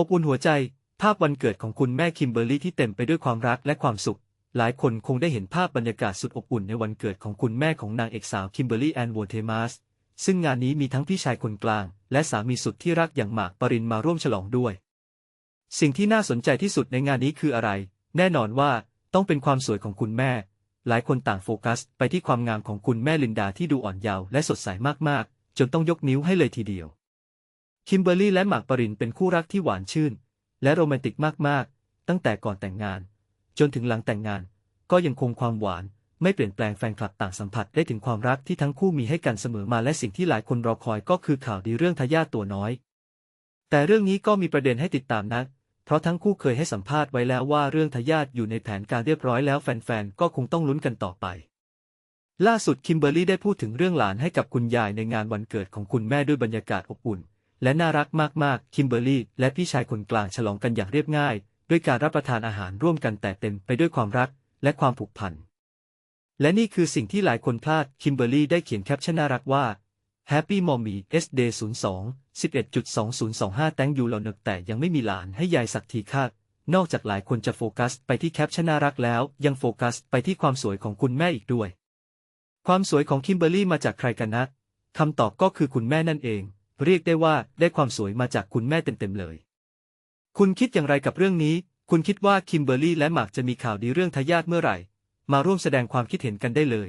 อบอุ่นหัวใจ ภาพวันเกิดของคุณแม่คิมเบอร์รี่ที่เต็มไปด้วยความรักและความสุข หลายคนคงได้เห็นภาพบรรยากาศสุดอบอุ่นในวันเกิดของคุณแม่ของนางเอกสาวคิมเบอร์รี่แอนโวเทมัสซึ่งงานนี้มีทั้งพี่ชายคนกลาง และสามีสุดที่รักอย่างหมากปรินมาร่วมฉลองด้วย สิ่งที่น่าสนใจที่สุดในงานนี้คืออะไร แน่นอนว่าต้องเป็นความสวยของคุณแม่ หลายคนต่างโฟกัส ไปที่ความงามของคุณแม่ลินดาที่ดูอ่อนเยาว์และสดใสมากๆ จนต้องยกนิ้วให้เลยทีเดียว คิมเบอร์รี่และหมากปรินเป็นคู่รักที่หวานชื่น และโรแมนติกมากๆ ตั้งแต่ก่อนแต่งงาน จนถึงหลังแต่งงาน ก็ยังคงความหวานไม่เปลี่ยนแปลงแฟนคลับต่างสัมผัสได้ถึงความรักที่ทั้งคู่มีให้กันเสมอมาและสิ่งที่หลายคนรอคอยก็คือข่าวดีเรื่องทายาทตัวน้อย แต่เรื่องนี้ก็มีประเด็นให้ติดตามนะเพราะทั้งคู่เคยให้สัมภาษณ์ไว้แล้วว่าเรื่องทายาทอยู่ในแผนการเรียบร้อยแล้วแฟนๆก็คงต้องลุ้นกันต่อไป ล่าสุดคิมเบอร์รี่ได้พูดถึงเรื่องหลานให้กับคุณยายในงานวันเกิดของคุณแม่ด้วยบรรยากาศอบอุ่น และน่ารักมากๆ คิมเบอร์รี่และพี่ชายคนกลางฉลองกันอย่างเรียบง่าย ด้วยการรับประทานอาหารร่วมกันแต่เต็มไปด้วยความรักและความผูกพัน และนี่คือสิ่งที่หลายคนพลาด คิมเบอร์รี่ได้เขียนแคปชั่นน่ารักว่า Happy Mommy S Day 02 11.2025 Thank you เราเนกแต่ยังไม่มีหลานให้ยายสักทีค่ะนอกจากหลายคนจะโฟกัสไปที่แคปชั่นน่ารักแล้ว ยังโฟกัสไปที่ความสวยของคุณแม่อีกด้วย ความสวยของคิมเบอร์รี่มาจากใครกันนะคำตอบก็คือคุณแม่นั่นเอง เรียกได้ว่าได้ความสวยมาจากคุณแม่เต็มๆเลย คุณคิดอย่างไรกับเรื่องนี้ คุณคิดว่าคิมเบอร์รี่และหมากจะมีข่าวดีเรื่องทายาทเมื่อไหร่ มาร่วมแสดงความคิดเห็นกันได้เลย